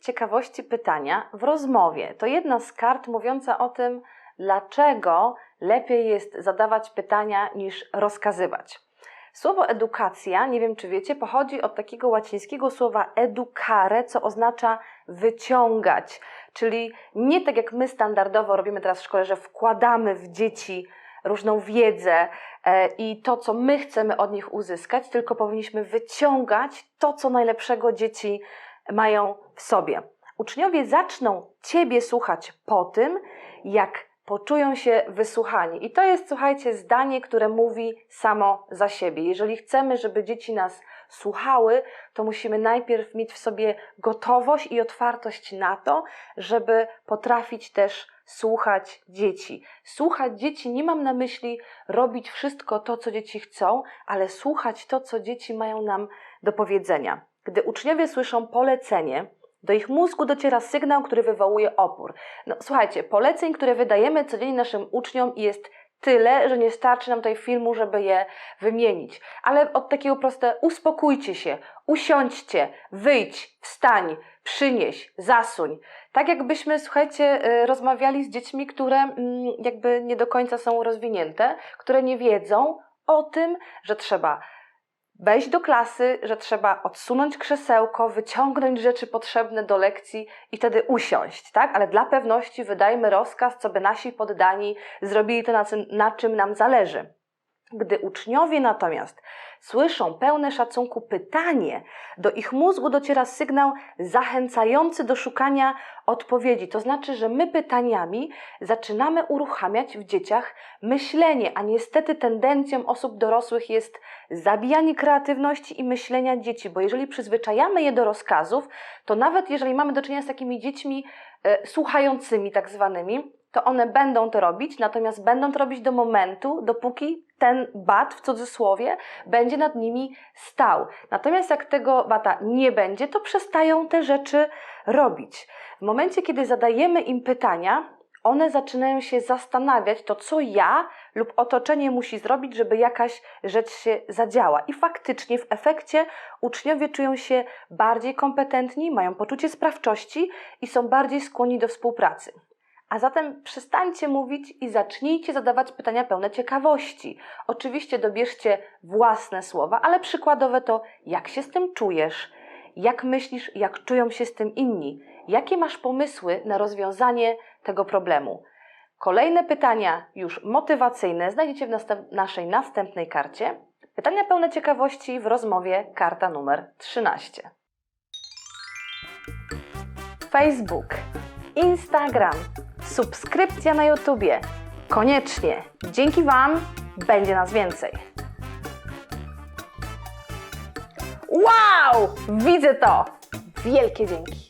Ciekawości pytania w rozmowie to jedna z kart mówiąca o tym, dlaczego lepiej jest zadawać pytania niż rozkazywać. Słowo edukacja, nie wiem czy wiecie, pochodzi od takiego łacińskiego słowa educare, co oznacza wyciągać. Czyli nie tak jak my standardowo robimy teraz w szkole, że wkładamy w dzieci różną wiedzę e, i to, co my chcemy od nich uzyskać, tylko powinniśmy wyciągać to, co najlepszego dzieci mają w sobie. Uczniowie zaczną Ciebie słuchać po tym, jak poczują się wysłuchani. I to jest, słuchajcie, zdanie, które mówi samo za siebie. Jeżeli chcemy, żeby dzieci nas słuchały, to musimy najpierw mieć w sobie gotowość i otwartość na to, żeby potrafić też słuchać dzieci. Słuchać dzieci nie mam na myśli robić wszystko to, co dzieci chcą, ale słuchać to, co dzieci mają nam do powiedzenia. Gdy uczniowie słyszą polecenie, do ich mózgu dociera sygnał, który wywołuje opór. No słuchajcie, poleceń, które wydajemy codziennie naszym uczniom jest tyle, że nie starczy nam tutaj filmu, żeby je wymienić. Ale od takiego proste uspokójcie się, usiądźcie, wyjdź, wstań, przynieś, zasuń. Tak jakbyśmy, słuchajcie, y, rozmawiali z dziećmi, które mm, jakby nie do końca są rozwinięte, które nie wiedzą o tym, że trzeba wejść do klasy, że trzeba odsunąć krzesełko, wyciągnąć rzeczy potrzebne do lekcji i wtedy usiąść, tak? Ale dla pewności wydajmy rozkaz, co by nasi poddani zrobili to, na czym, na czym nam zależy. Gdy uczniowie natomiast słyszą pełne szacunku pytanie, do ich mózgu dociera sygnał zachęcający do szukania odpowiedzi. To znaczy, że my pytaniami zaczynamy uruchamiać w dzieciach myślenie, a niestety tendencją osób dorosłych jest zabijanie kreatywności i myślenia dzieci, bo jeżeli przyzwyczajamy je do rozkazów, to nawet jeżeli mamy do czynienia z takimi dziećmi e, słuchającymi, tak zwanymi, to one będą to robić, natomiast będą to robić do momentu, dopóki ten bat w cudzysłowie będzie nad nimi stał. Natomiast jak tego bata nie będzie, to przestają te rzeczy robić. W momencie, kiedy zadajemy im pytania, one zaczynają się zastanawiać, to co ja lub otoczenie musi zrobić, żeby jakaś rzecz się zadziała. I faktycznie w efekcie uczniowie czują się bardziej kompetentni, mają poczucie sprawczości i są bardziej skłonni do współpracy. A zatem przestańcie mówić i zacznijcie zadawać pytania pełne ciekawości. Oczywiście dobierzcie własne słowa, ale przykładowe to jak się z tym czujesz, jak myślisz, jak czują się z tym inni, jakie masz pomysły na rozwiązanie tego problemu. Kolejne pytania, już motywacyjne, znajdziecie w następ naszej następnej karcie. Pytania pełne ciekawości w rozmowie, karta numer 13. Facebook, Instagram, subskrypcja na YouTubie. Koniecznie. Dzięki Wam będzie nas więcej. Wow! Widzę to! Wielkie dzięki.